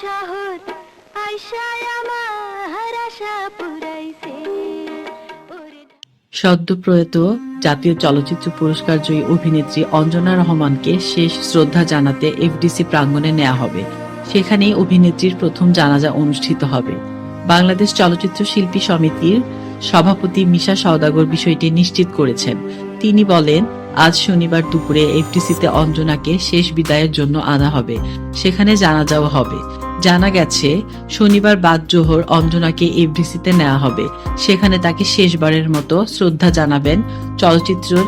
শহর আইসায় আমার আশা পুরাইছে। সদ্য প্রয়াত জাতীয় চলচ্চিত্র পুরস্কার জয়ী অভিনেত্রী অঞ্জনা রহমানকে শেষ শ্রদ্ধা জানাতে এফডিসি প্রাঙ্গণে নেওয়া হবে। সেখানেই অভিনেত্রীর প্রথম জানাজা অনুষ্ঠিত হবে। বাংলাদেশ চলচ্চিত্র শিল্পী সমিতির সভাপতি মিশা সওদাগর বিষয়টি নিশ্চিত করেছেন। তিনি বলেন, আজ শনিবার দুপুরে এফডিসিতে অঞ্জনাকে শেষ বিদায়ের জন্য আনা হবে। সেখানে জানাজাও হবে। জানা গেছে, শনিবার বাদ জোহর অঞ্জনাকে এফডিসিতে নেওয়া হবে। সেখানে তাকে শেষবারের মতো শ্রদ্ধা জানাবেন চলচ্চিত্রের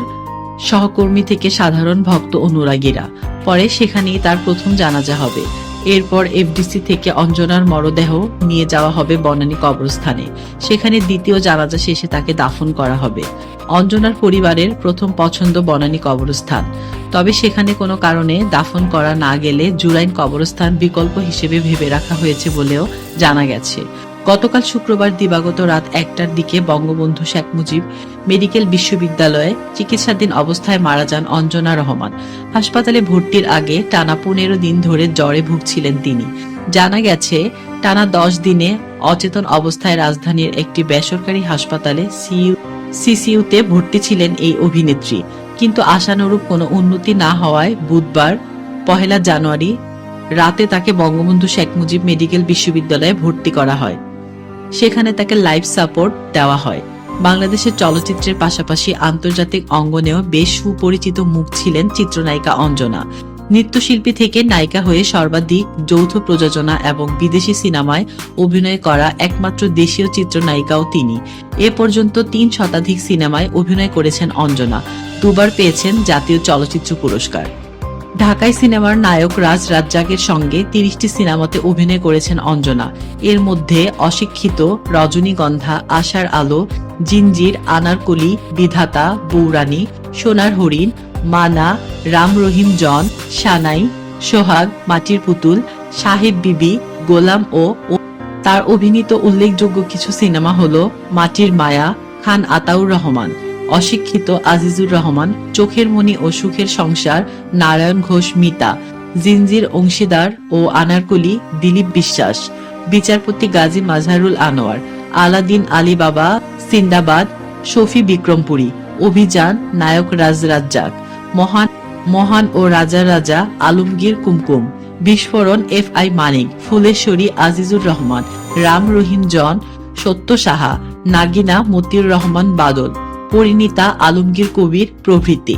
সহকর্মী থেকে সাধারণ ভক্ত অনুরাগীরা। পরে সেখানেই তার প্রথম জানাজা হবে। এরপর এফডিসি থেকে অঞ্জনার মরদেহ নিয়ে যাওয়া হবে বনানী কবরস্থানে। সেখানে দ্বিতীয় জানাজা শেষে তাকে দাফন করা হবে। অঞ্জনার পরিবারের প্রথম পছন্দ বনানী কবরস্থান। তবে সেখানে কোনো কারণে দাফন করা না গেলে জুরাইন কবরস্থান বিকল্প হিসেবে ভেবে রাখা হয়েছে বলেও জানা গেছে। গতকাল শুক্রবার দিবাগত রাত একটার দিকে বঙ্গবন্ধু শেখ মুজিব মেডিকেল বিশ্ববিদ্যালয়ে চিকিৎসাধীন অবস্থায় মারা যান অঞ্জনা রহমান। হাসপাতালে ভর্তির আগে টানা পনেরো দিন ধরে জ্বরে ভুগছিলেন তিনি। জানা গেছে, টানা দশ দিনে অচেতন অবস্থায় রাজধানীর একটি বেসরকারি হাসপাতালে সিইউ সিসিইউতে ভর্তি ছিলেন এই অভিনেত্রী। কিন্তু আশানুরূপ কোনো উন্নতি না হওয়ায় বুধবার, পহেলা জানুয়ারি, রাতে তাকে বঙ্গবন্ধু শেখ মুজিব মেডিকেল বিশ্ববিদ্যালয়ে ভর্তি করা হয়। সেখানে তাকে লাইফ সাপোর্ট দেওয়া হয়। বাংলাদেশের চলচ্চিত্রের পাশাপাশি আন্তর্জাতিক অঙ্গনেও বেশ সুপরিচিত মুখ ছিলেন চিত্রনায়িকা অঞ্জনা। নৃত্যশিল্পী থেকে নায়িকা হয়ে সর্বাধিক যৌথ প্রযোজনা এবং বিদেশি সিনেমায় অভিনয় করা একমাত্র দেশীয় চিত্রনায়িকাও তিনি। এ পর্যন্ত তিন শতাধিক সিনেমায় অভিনয় করেছেন অঞ্জনা। দুবার পেয়েছেন জাতীয় চলচ্চিত্র পুরস্কার। ঢাকায় সিনেমার নায়ক রাজ রাজ্জাকের সঙ্গে তিরিশটি সিনেমাতে অভিনয় করেছেন অঞ্জনা। এর মধ্যে অশিক্ষিত রজনীগন্ধা, আশার আলো জিঞ্জির আনারকলি, বিধাতা বৌরানী সোনার হরিণ মানা, রাম রহিম জন, সানাই, সোহাগ, মাটির পুতুল, সাহেব বিবি, গোলাম ও তার অভিনীত উল্লেখযোগ্য কিছু সিনেমা হলো মাটির মায়া, খান আতাউর রহমান, অশিক্ষিত আজিজুর রহমান, চোখের মণি ও সুখের সংসার, নারায়ণ ঘোষ, মিতা, জিনজির অংশীদার ও আনারকলি, দিলীপ বিশ্বাস, বিচারপতি গাজী মাজহারুল আনোয়ার, আলাদিন আলী বাবা, সিন্দাবাদ, শফি বিক্রমপুরী, অভিযান, নায়ক রাজ রাজ্জাক। মহান মহান ও রাজা রাজা আলমগীর কুমকুম। বিস্ফোরণ এফ আই মানিক, ফুলেশ্বরী আজিজুর রহমান, রাম রহিম জন, সত্য সাহা, নাগিনা মতিউর রহমান বাদল, পরিণীতা আলমগীর কবির প্রভৃতি।